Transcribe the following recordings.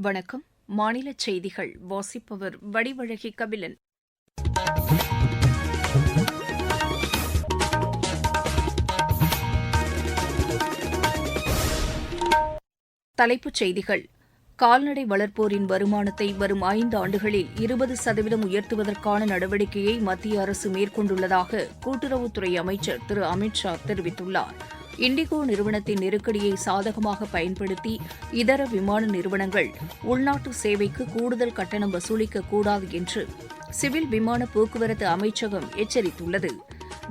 வணக்கம். மாநில செய்திகள். வாசிப்பவர் வடிவழகி கபிலன். தலைப்புச் செய்திகள். கால்நடை வளர்ப்போரின் வருமானத்தை வரும் ஐந்து ஆண்டுகளில் இருபது சதவீதம் உயர்த்துவதற்கான நடவடிக்கையை மத்திய அரசு மேற்கொண்டுள்ளதாக கூட்டுறவுத்துறை அமைச்சர் திரு அமித் ஷா தெரிவித்துள்ளார். இண்டிகோ நிறுவனத்தின் நெருக்கடியை சாதகமாக பயன்படுத்தி இதர விமான நிறுவனங்கள் உள்நாட்டு சேவைக்கு கூடுதல் கட்டணம் வசூலிக்கக்கூடாது என்று சிவில் விமான போக்குவரத்து அமைச்சகம் எச்சரித்துள்ளது.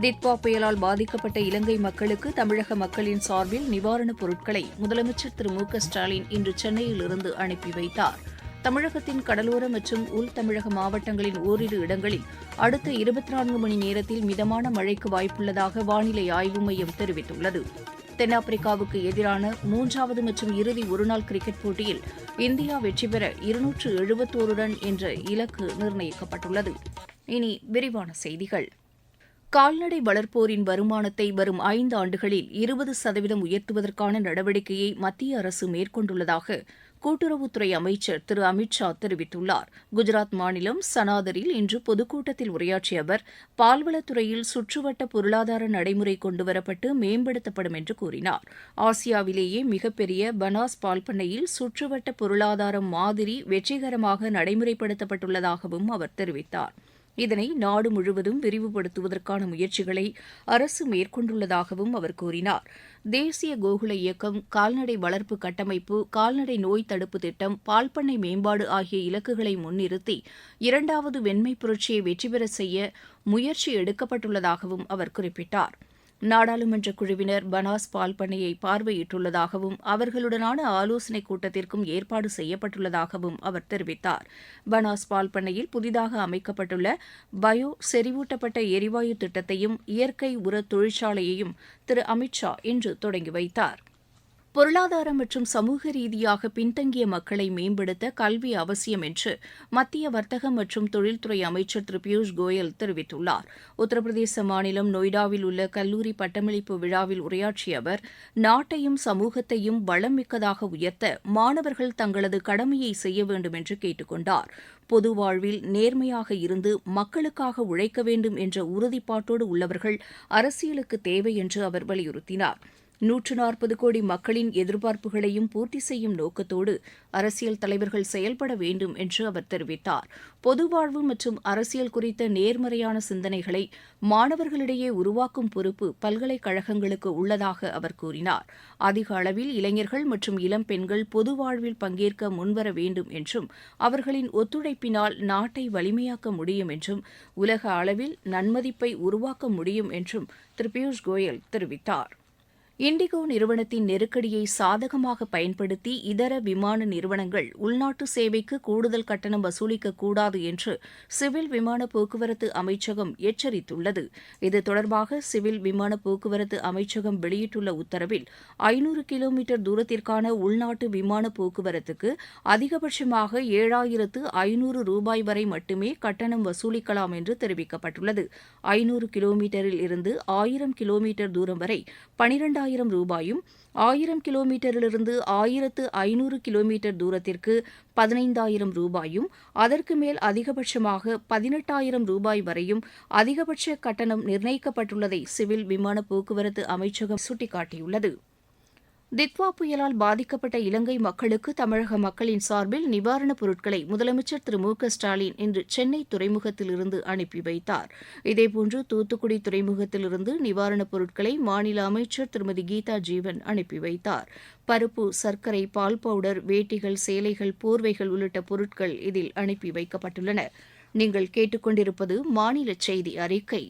தித்வா புயலால் பாதிக்கப்பட்ட இலங்கை மக்களுக்கு தமிழக மக்களின் சார்பில் நிவாரணப் பொருட்களை முதலமைச்சர் திரு மு க ஸ்டாலின் இன்று சென்னையிலிருந்து அனுப்பி வைத்தார். தமிழகத்தின் கடலோர மற்றும் உள் தமிழக மாவட்டங்களின் ஓரிரு இடங்களில் அடுத்த இருபத்தி நான்கு மணி நேரத்தில் மிதமான மழைக்கு வாய்ப்புள்ளதாக வானிலை ஆய்வு மையம் தெரிவித்துள்ளது. தென்னாப்பிரிக்காவுக்கு எதிரான மூன்றாவது மற்றும் இறுதி ஒருநாள் கிரிக்கெட் போட்டியில் இந்தியா வெற்றி பெற இருநூற்று எழுபத்தோரு ரன் என்ற இலக்கு நிர்ணயிக்கப்பட்டுள்ளது. இனி விரிவான செய்திகள். கால்நடை வளர்ப்போரின் வருமானத்தை வரும் ஐந்து ஆண்டுகளில் இருபது சதவீதம் உயர்த்துவதற்கான நடவடிக்கையை மத்திய அரசு மேற்கொண்டுள்ளதாக கூட்டுறவுத்துறை அமைச்சர் திரு அமித் ஷா தெரிவித்துள்ளார். குஜராத் மாநிலம் சனாதரில் இன்று பொதுக்கூட்டத்தில் உரையாற்றிய அவர் பால்வளத்துறையில் சுற்றுவட்ட பொருளாதார நடைமுறை கொண்டுவரப்பட்டு மேம்படுத்தப்படும் என்று கூறினார். ஆசியாவிலேயே மிகப்பெரிய பனாஸ் பால் பண்ணையில் சுற்றுவட்ட பொருளாதார மாதிரி வெற்றிகரமாக நடைமுறைப்படுத்தப்பட்டுள்ளதாகவும் அவர் தெரிவித்தார். இதனை நாடு முழுவதும் விரிவுபடுத்துவதற்கான முயற்சிகளை அரசு மேற்கொண்டுள்ளதாகவும் அவர் கூறினார். தேசிய கோகுல இயக்கம் கால்நடை வளர்ப்பு கட்டமைப்பு கால்நடை நோய் தடுப்பு திட்டம் பால்பண்ணை மேம்பாடு ஆகிய இலக்குகளை முன்னிறுத்தி இரண்டாவது வெண்மை புரட்சியை வெற்றி பெற செய்ய முயற்சி எடுக்கப்பட்டுள்ளதாகவும் அவர் குறிப்பிட்டார். நாடாளுமன்ற குழுவினர் பனாஸ் பால் பண்ணையை பார்வையிட்டுள்ளதாகவும் அவர்களுடனான ஆலோசனைக் கூட்டத்திற்கும் ஏற்பாடு செய்யப்பட்டுள்ளதாகவும் அவர் தெரிவித்தார். பனாஸ் பால் பண்ணையில் புதிதாக அமைக்கப்பட்டுள்ள பயோ செறிவூட்டப்பட்ட எரிவாயு திட்டத்தையும் இயற்கை உர தொழிற்சாலையையும் திரு. அமித் ஷா இன்று தொடங்கி வைத்தார். பொருளாதார மற்றும் சமூக ரீதியாக பின்தங்கிய மக்களை மேம்படுத்த கல்வி அவசியம் என்று மத்திய வர்த்தக மற்றும் தொழில்துறை அமைச்சர் திரு பியூஷ் கோயல் தெரிவித்துள்ளார். உத்தரப்பிரதேச மாநிலம் நொய்டாவில் உள்ள கல்லூரி பட்டமளிப்பு விழாவில் உரையாற்றிய அவர் நாட்டையும் சமூகத்தையும் வளம் மிக்கதாக உயர்த்த மாணவர்கள் தங்களது கடமையை செய்ய வேண்டும் என்று கேட்டுக்கொண்டார் பொது வாழ்வில் நேர்மையாக இருந்து மக்களுக்காக உழைக்க வேண்டும் என்ற உறுதிப்பாட்டோடு உள்ளவர்கள் அரசியலுக்கு தேவை என்று அவர் வலியுறுத்தினார். நூற்று நாற்பது கோடி மக்களின் எதிர்பார்ப்புகளையும் பூர்த்தி செய்யும் நோக்கத்தோடு அரசியல் தலைவர்கள் செயல்பட வேண்டும் என்று அவர் தெரிவித்தார். பொதுவாழ்வு மற்றும் அரசியல் குறித்த நேர்மறையான சிந்தனைகளை மாணவர்களிடையே உருவாக்கும் பொறுப்பு பல்கலைக்கழகங்களுக்கு உள்ளதாக அவர் கூறினார். அதிக அளவில் இளைஞர்கள் மற்றும் இளம் பெண்கள் பொது வாழ்வில் பங்கேற்க முன்வர வேண்டும் என்றும் அவர்களின் ஒத்துழைப்பினால் நாட்டை வலிமையாக்க முடியும் என்றும் உலக அளவில் நன்மதிப்பை உருவாக்க முடியும் என்றும் திரு பியூஷ் கோயல் தெரிவித்தார். இண்டிகோ நிறுவனத்தின் நெருக்கடியை சாதகமாக பயன்படுத்தி இதர விமான நிறுவனங்கள் உள்நாட்டு சேவைக்கு கூடுதல் கட்டணம் வசூலிக்கக்கூடாது என்று சிவில் விமான போக்குவரத்து அமைச்சகம் எச்சரித்துள்ளது. இது தொடர்பாக சிவில் விமான போக்குவரத்து அமைச்சகம் வெளியிட்டுள்ள உத்தரவில் ஐநூறு கிலோமீட்டர் தூரத்திற்கான உள்நாட்டு விமான போக்குவரத்துக்கு அதிகபட்சமாக ஏழாயிரத்து ஐநூறு ரூபாய் வரை மட்டுமே கட்டணம் வசூலிக்கலாம் என்று தெரிவிக்கப்பட்டுள்ளது. ஐநூறு கிலோமீட்டரில் இருந்து ஆயிரம் கிலோமீட்டர் தூரம் வரை பனிரெண்டாயிரம் ரூபாயும் ஆயிரம் கிலோமீட்டரிலிருந்து ஆயிரத்து ஐநூறு கிலோமீட்டர் தூரத்திற்கு பதினைந்தாயிரம் ரூபாயும் அதற்கு மேல் அதிகபட்சமாக பதினெட்டாயிரம் ரூபாய் வரையும் அதிகபட்ச கட்டணம் நிர்ணயிக்கப்பட்டுள்ளதை சிவில் விமான போக்குவரத்து அமைச்சகம் சுட்டிக்காட்டியுள்ளது. தித்வா புயலால் பாதிக்கப்பட்ட இலங்கை மக்களுக்கு தமிழக மக்களின் சார்பில் நிவாரணப் பொருட்களை முதலமைச்சர் திரு மு க ஸ்டாலின் இன்று சென்னை துறைமுகத்திலிருந்து அனுப்பி வைத்தார். இதேபோன்று தூத்துக்குடி துறைமுகத்திலிருந்து நிவாரணப் பொருட்களை மாநில அமைச்சர் திருமதி கீதா ஜீவன் அனுப்பி வைத்தார். பருப்பு சர்க்கரை பால் பவுடர் வேட்டிகள் சேலைகள் போர்வைகள் உள்ளிட்ட பொருட்கள் இதில் அனுப்பி வைக்கப்பட்டுள்ளன. நீங்கள் கேட்டுக்கொண்டிருப்பது மாநில செய்தி அறிக்கை.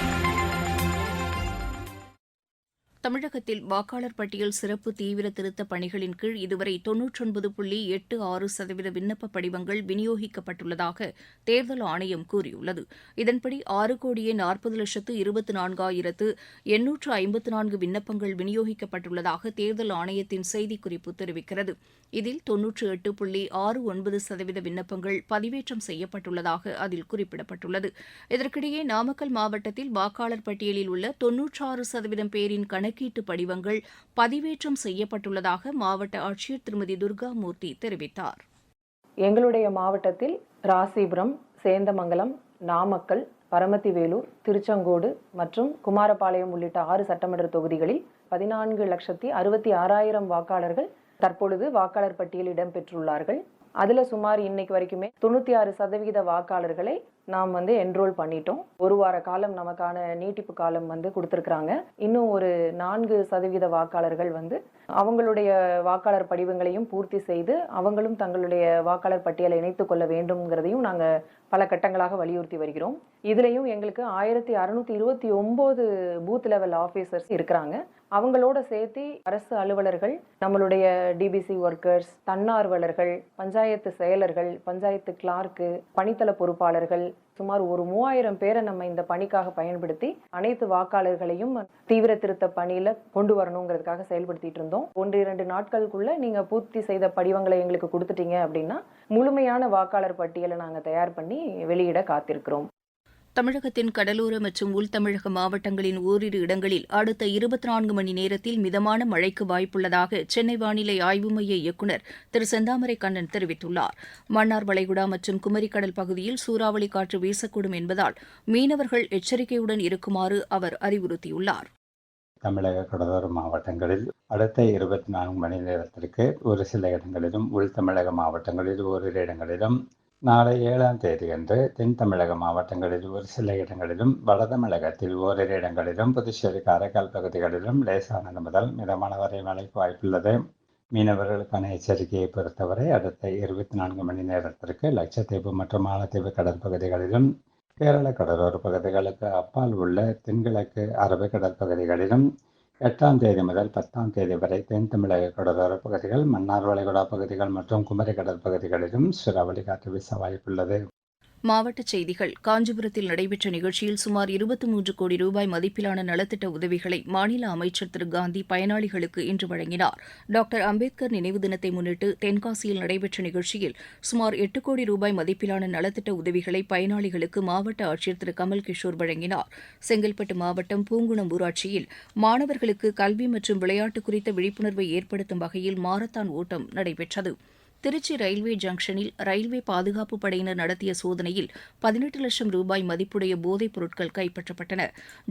தமிழகத்தில் வாக்காளர் பட்டியல் சிறப்பு தீவிர திருத்தப் பணிகளின் கீழ் இதுவரை தொன்னூற்றொன்பது புள்ளி எட்டு ஆறு சதவீத விண்ணப்ப படிவங்கள் விநியோகிக்கப்பட்டுள்ளதாக தேர்தல் ஆணையம் கூறியுள்ளது. இதன்படி ஆறு கோடியே நாற்பது லட்சத்து இருபத்து நான்காயிரத்து எண்ணூற்று ஐம்பத்து நான்கு விண்ணப்பங்கள் விநியோகிக்கப்பட்டுள்ளதாக தேர்தல் ஆணையத்தின் செய்திக்குறிப்பு தெரிவிக்கிறது. இதில் தொன்னூற்று எட்டு புள்ளி ஆறு ஒன்பது சதவீத விண்ணப்பங்கள் பதிவேற்றம் செய்யப்பட்டுள்ளதாக அதில் குறிப்பிடப்பட்டுள்ளது. இதற்கிடையே நாமக்கல் மாவட்டத்தில் வாக்காளர் பட்டியலில் உள்ள தொன்னூற்றாறு சதவீதம் பேரின் கணக்கு கணக்கீட்டு படிவங்கள் பதிவேற்றம் செய்யப்பட்டுள்ளதாக மாவட்ட ஆட்சியர் திருமதி துர்காமூர்த்தி தெரிவித்தார். எங்களுடைய மாவட்டத்தில் ராசிபுரம் சேந்தமங்கலம் நாமக்கல் பரமத்திவேலூர் திருச்செங்கோடு மற்றும் குமாரபாளையம் உள்ளிட்ட ஆறு சட்டமன்ற தொகுதிகளில் பதினான்கு லட்சத்தி அறுபத்தி ஆறாயிரம் வாக்காளர்கள் தற்பொழுது வாக்காளர் பட்டியலில் இடம்பெற்றுள்ளார்கள். அதில் சுமார் இன்னைக்கு வரைக்குமே தொண்ணூத்தி ஆறு சதவிகித வாக்காளர்களை நாம் வந்து என்ரோல் பண்ணிட்டோம். ஒரு வார காலம் நமக்கான நீட்டிப்பு காலம் வந்து கொடுத்துருக்குறாங்க. இன்னும் ஒரு நான்கு சதவீத வாக்காளர்கள் வந்து அவங்களுடைய வாக்காளர் படிவங்களையும் பூர்த்தி செய்து அவங்களும் தங்களுடைய வாக்காளர் பட்டியலை இணைத்துக் கொள்ள வேண்டும்ங்கிறதையும் நாங்கள் பல கட்டங்களாக வலியுறுத்தி வருகிறோம். இதுலேயும் எங்களுக்கு ஆயிரத்தி அறுநூத்தி இருபத்தி ஒம்பது பூத் லெவல் ஆஃபீஸர்ஸ் இருக்கிறாங்க. அவங்களோட சேர்த்து அரசு அலுவலர்கள் நம்மளுடைய டிபிசி ஒர்க்கர்ஸ் தன்னார்வலர்கள் பஞ்சாயத்து செயலர்கள் பஞ்சாயத்து கிளார்க்கு பணித்தள பொறுப்பாளர்கள் சுமார் ஒரு மூவாயிரம் பேரை நம்ம இந்த பணிக்காக பயன்படுத்தி அனைத்து வாக்காளர்களையும் தீவிர திருத்த பணியில கொண்டு வரணுங்கிறதுக்காக செயல்படுத்திட்டு இருந்தோம். ஒன்று இரண்டு நாட்களுக்குள்ள நீங்க பூர்த்தி செய்த படிவங்களை எங்களுக்கு கொடுத்துட்டீங்க அப்படின்னா முழுமையான வாக்காளர் பட்டியலை நாங்க தயார் பண்ணி வெளியிட காத்திருக்கிறோம். தமிழகத்தின் கடலோர மற்றும் உள்தமிழக மாவட்டங்களின் ஓரிரு இடங்களில் அடுத்த இருபத்தி நான்கு மணி நேரத்தில் மிதமான மழைக்கு வாய்ப்புள்ளதாக சென்னை வானிலை ஆய்வு மைய இயக்குநர் திரு செந்தாமரை கண்ணன் தெரிவித்துள்ளார். மன்னார் வளைகுடா மற்றும் குமரிக்கடல் பகுதியில் சூறாவளி காற்று வீசக்கூடும் என்பதால் மீனவர்கள் எச்சரிக்கையுடன் இருக்குமாறு அவர் அறிவுறுத்தியுள்ளார். தமிழக கடலோர மாவட்டங்களில் அடுத்த இருபத்தி நான்கு மணி நேரத்திற்கு ஒரு சில இடங்களிலும் உள் தமிழக மாவட்டங்களில் ஓரிரு இடங்களிலும் நாளை ஏழாம் தேதியன்று தென் தமிழக மாவட்டங்களில் ஒரு சில இடங்களிலும் வட தமிழகத்தில் ஓரிரு இடங்களிலும் புதுச்சேரி காரைக்கால் பகுதிகளிலும் லேசானது முதல் மிதமான வரை மழைக்கு வாய்ப்புள்ளது. மீனவர்களுக்கான எச்சரிக்கையை பொறுத்தவரை அடுத்த இருபத்தி நான்கு மணி நேரத்திற்கு லட்சத்தீவு மற்றும் மாலத்தீவு கடற்பகுதிகளிலும் கேரள கடலோர பகுதிகளுக்கு அப்பால் உள்ள தென்கிழக்கு அரபிக்கடல் பகுதிகளிலும் எட்டாம் தேதி முதல் பத்தாம் தேதி வரை தென் தமிழக கடலோர பகுதிகள் மன்னார் வளைகுடா பகுதிகள் மற்றும் குமரி கடல் பகுதிகளிலும் சூறாவளி காற்று வீச வாய்ப்புள்ளது. மாவட்டச் செய்திகள். காஞ்சிபுரத்தில் நடைபெற்ற நிகழ்ச்சியில் சுமார் இருபத்தி மூன்று கோடி ரூபாய் மதிப்பிலான நலத்திட்ட உதவிகளை மாநில அமைச்சர் திரு. காந்தி பயனாளிகளுக்கு இன்று வழங்கினார். டாக்டர் அம்பேத்கர் நினைவு தினத்தை முன்னிட்டு தென்காசியில் நடைபெற்ற நிகழ்ச்சியில் சுமார் எட்டு கோடி ரூபாய் மதிப்பிலான நலத்திட்ட உதவிகளை பயனாளிகளுக்கு மாவட்ட ஆட்சியர் திரு. கமல் கிஷோர் வழங்கினார். செங்கல்பட்டு மாவட்டம் பூங்குணம் ஊராட்சியில் மாணவர்களுக்கு கல்வி மற்றும் விளையாட்டு குறித்த விழிப்புணர்வை ஏற்படுத்தும் வகையில் மாரத்தான் ஓட்டம் நடைபெற்றது. திருச்சி ரயில்வே ஜங்ஷனில் ரயில்வே பாதுகாப்பு படையினர் நடத்திய சோதனையில் பதினெட்டு லட்சம் ரூபாய் மதிப்புடைய போதைப் பொருட்கள் கைப்பற்றப்பட்டன.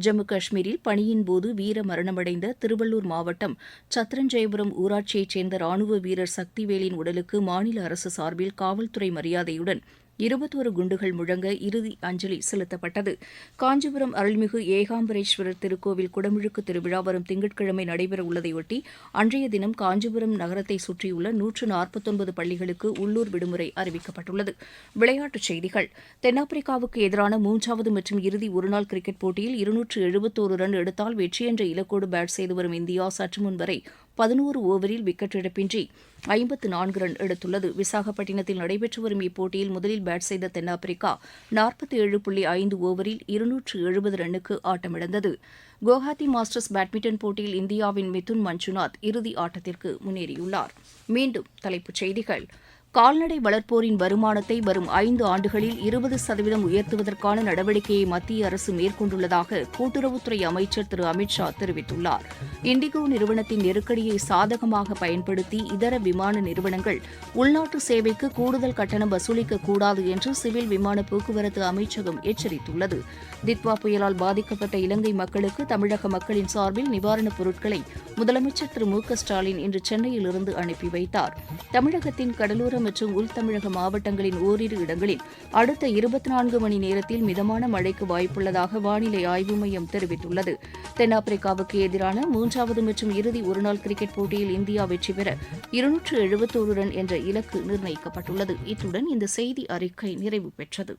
ஜம்மு காஷ்மீரில் பணியின் போது வீர மரணமடைந்த திருவள்ளூர் மாவட்டம் சத்ரஞ்சயபுரம் ஊராட்சியைச் சேர்ந்த ராணுவ வீரர் சக்திவேலின் உடலுக்கு மாநில அரசு சார்பில் காவல்துறை மரியாதையுடன் இருபத்தோரு குண்டுகள் முழங்க இறுதி அஞ்சலி செலுத்தப்பட்டது. காஞ்சிபுரம் அருள்மிகு ஏகாம்பரேஸ்வரர் திருக்கோவில் குடமுழுக்கு திருவிழா வரும் திங்கட்கிழமை நடைபெற உள்ளதையொட்டி அன்றைய தினம் காஞ்சிபுரம் நகரத்தை சுற்றியுள்ள நூற்று நாற்பத்தொன்பது பள்ளிகளுக்கு உள்ளூர் விடுமுறை அறிவிக்கப்பட்டுள்ளது. விளையாட்டுச் செய்திகள். தென்னாப்பிரிக்காவுக்கு எதிரான மூன்றாவது மற்றும் இறுதி ஒருநாள் கிரிக்கெட் போட்டியில் இருநூற்று எழுபத்தோரு ரன் எடுத்தால் வெற்றி என்ற இலக்கோடு பேட் செய்து வரும் இந்தியா சற்று முன் வரை பதினோரு ஓவரில் விக்கெட் இழப்பின்றி ஐம்பத்து நான்கு ரன் எடுத்துள்ளது. விசாகப்பட்டினத்தில் நடைபெற்று வரும் இப்போட்டியில் முதலில் பேட் செய்த தென்னாப்பிரிக்கா நாற்பத்தி ஏழு புள்ளி ஐந்து ஓவரில் இருநூற்று எழுபது ரன்னுக்கு ஆட்டமிழந்தது. குவஹாத்தி மாஸ்டர்ஸ் பேட்மிண்டன் போட்டியில் இந்தியாவின் மிதுன் மஞ்சுநாத் இறுதி ஆட்டத்திற்கு முன்னேறியுள்ளார். மீண்டும் தலைப்புச் செய்திகள். கால்நடை வளர்ப்போரின் வருமானத்தை வரும் ஐந்து ஆண்டுகளில் இருபது சதவீதம் உயர்த்துவதற்கான நடவடிக்கையை மத்திய அரசு மேற்கொண்டுள்ளதாக கூட்டுறவுத்துறை அமைச்சர் திரு. அமித்ஷா தெரிவித்துள்ளார். இண்டிகோ நிறுவனத்தின் நெருக்கடியை சாதகமாக பயன்படுத்தி இதர விமான நிறுவனங்கள் உள்நாட்டு சேவைக்கு கூடுதல் கட்டணம் வசூலிக்க கூடாது என்று சிவில் விமான போக்குவரத்து அமைச்சகம் எச்சரித்துள்ளது. தித்வா புயலால் பாதிக்கப்பட்ட இலங்கை மக்களுக்கு தமிழக மக்களின் சார்பில் நிவாரணப் பொருட்களை முதலமைச்சர் திரு. மு. க. ஸ்டாலின் இன்று சென்னையிலிருந்து அனுப்பி வைத்தார். தமிழகத்தின் கடலோர மற்றும் உள் தமிழக மாவட்டங்களின் ஓரிரு இடங்களில் அடுத்த இருபத்தி நான்கு மணி நேரத்தில் மிதமான மழைக்கு வாய்ப்புள்ளதாக வானிலை ஆய்வு மையம் தெரிவித்துள்ளது. தென்னாப்பிரிக்காவுக்கு எதிரான மூன்றாவது மற்றும் இறுதி ஒருநாள் கிரிக்கெட் போட்டியில் இந்தியா வெற்றி பெற இருநூற்று எழுபத்தோரு ரன் என்ற இலக்கு நிர்ணயிக்கப்பட்டுள்ளது. இத்துடன் இந்த செய்தி அறிக்கை நிறைவு பெற்றது.